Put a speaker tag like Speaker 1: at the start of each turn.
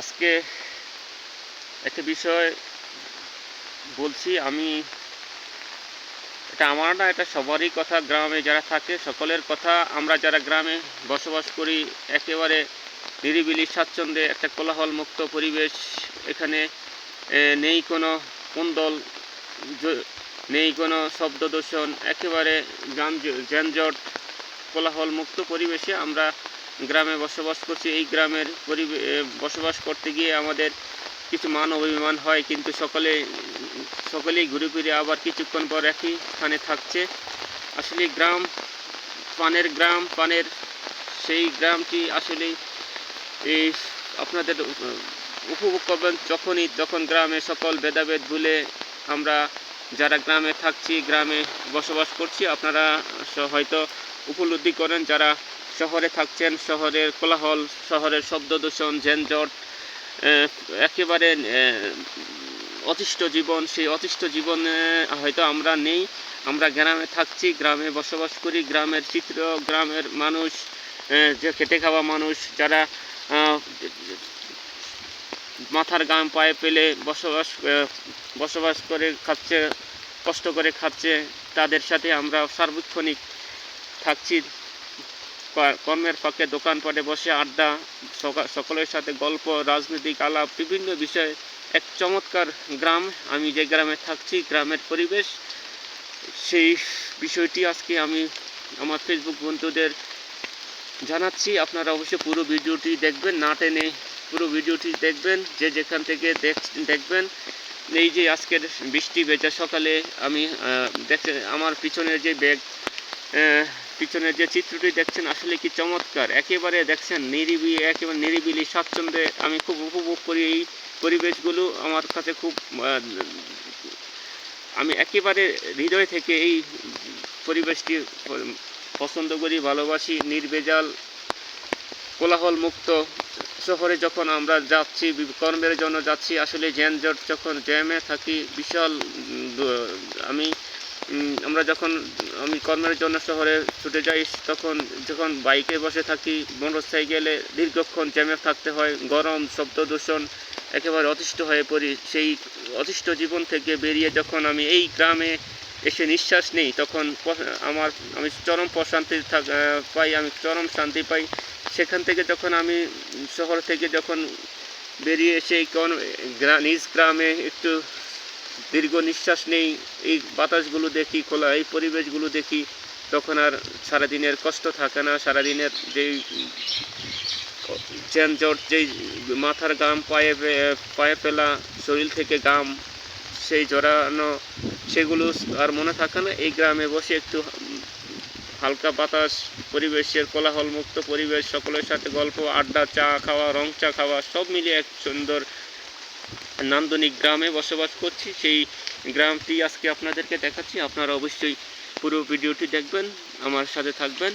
Speaker 1: আজকে একটা বিষয় বলছি, আমি এটা আমার না, এটা সবারই কথা, গ্রামে যারা থাকে সকলের কথা। আমরা যারা গ্রামে বসবাস করি, একেবারে নিরিবিলি, স্বাচ্ছন্দ্যে, একটা কোলাহল মুক্ত পরিবেশ এখানে নেই কোনো কুন্দল নেই কোনো শব্দ দূষণ, একেবারে যান যানজট কোলাহল মুক্ত পরিবেশে আমরা গ্রামে বসবাস করছি। এই গ্রামের বসবাস করতে গিয়ে আমাদের কিছু মান অভিমান হয়, কিন্তু সকলে, সকলেই ঘুরে ফিরে আবার কিছুক্ষণ পর একই স্থানে থাকছে। আসলে গ্রাম পানের গ্রাম, পানের সেই গ্রামটি আসলে এই আপনাদের উপভোগ করবেন যখনই, যখন গ্রামে সকল ভেদাভেদ ভুলে আমরা যারা গ্রামে থাকছি, গ্রামে বসবাস করছি, আপনারা হয়তো উপলব্ধি করেন যারা শহরে থাকছেন শহরের কোলাহল শহরের শব্দ দূষণ যানজট আহ, একেবারে অতিষ্ঠ জীবন সেই অতিষ্ঠ জীবনে হয়তো আমরা নেই। আমরা গ্রামে থাকছি গ্রামে বসবাস করি গ্রামের চিত্র গ্রামের মানুষ যে খেটে খাওয়া মানুষ যারা মাথার গাম পায়ে পেলে বসবাস বসবাস করে খাচ্ছে কষ্ট করে খাচ্ছে তাদের সাথে আমরা সার্বক্ষণিক থাকছি। কর্মের ফাঁকে দোকানপাটে বসে আড্ডা, সকা- সকলের সাথে গল্প, রাজনৈতিক আলাপ, বিভিন্ন বিষয়ে এক চমৎকার গ্রাম। আমি যে গ্রামে থাকছি, গ্রামের পরিবেশ, সেই বিষয়টি আজকে আমি আমার ফেসবুক বন্ধুদের জানাচ্ছি। আপনারা অবশ্যই পুরো ভিডিওটি দেখবেন, না টেনে পুরো ভিডিওটি দেখবেন, যে যেখান থেকে দেখ- দেখবেন। এই যে আজকের বৃষ্টি ভেজা সকালে আমি দেখে আমার পিছনের যে ব্যাগ আহ, পিছনের যে চিত্রটি দেখছেন আসলে কি চমৎকার। একেবারে দেখছেন নিরিবি একেবারে নিরিবিলি স্বাচ্ছন্দ্যে আমি খুব উপভোগ করি এই পরিবেশগুলো। আমার কাছে খুব আমি একেবারে হৃদয় থেকে এই পরিবেশটি পছন্দ করি ভালোবাসি। নির্ভেজাল কোলাহল মুক্ত শহরে যখন আমরা যাচ্ছি কর্মের জন্য যাচ্ছি আসলে জ্যানজট যখন জ্যামে থাকি বিশাল আমি আমরা যখন, আমি কর্মের জন্য শহরে ছুটে যাই, তখন যখন বাইকে বসে থাকি মোটর সাইকেলে দীর্ঘক্ষণ জ্যামে থাকতে হয়, গরম, শব্দ দূষণ একেবারে অতিষ্ঠ হয়ে পড়ি। সেই অতিষ্ঠ জীবন থেকে বেরিয়ে যখন আমি এই গ্রামে এসে নিঃশ্বাস নেই, তখন আমার, আমি চরম প্রশান্তি পাই, আমি চরম শান্তি পাই। সেখান থেকে যখন আমি শহর থেকে যখন বেরিয়ে এসে নিজ গ্রামে একটু দীর্ঘ নিঃশ্বাস নেই, এই বাতাসগুলো দেখি, খোলা, এই পরিবেশগুলো দেখি, তখন আর সারাদিনের কষ্ট থাকে না, সারাদিনের যেই যানজট যেই মাথার গাম পায়ে পায়ে ফেলা, শরীর থেকে গাম সেই জড়ানো, সেগুলো আর মনে থাকে না, এই গ্রামে বসে একটু হালকা বাতাস, পরিবেশের কোলাহলমুক্ত পরিবেশ, সকলের সাথে গল্প, আড্ডা, চা খাওয়া, রং চা খাওয়া, সব মিলিয়ে এক সুন্দর নান্দনিক গ্রামে বসবাস করছি। সেই গ্রামটি আজকে আপনাদেরকে দেখাচ্ছি। আপনারা অবশ্যই পুরো ভিডিওটি দেখবেন, আমার সাথে থাকবেন।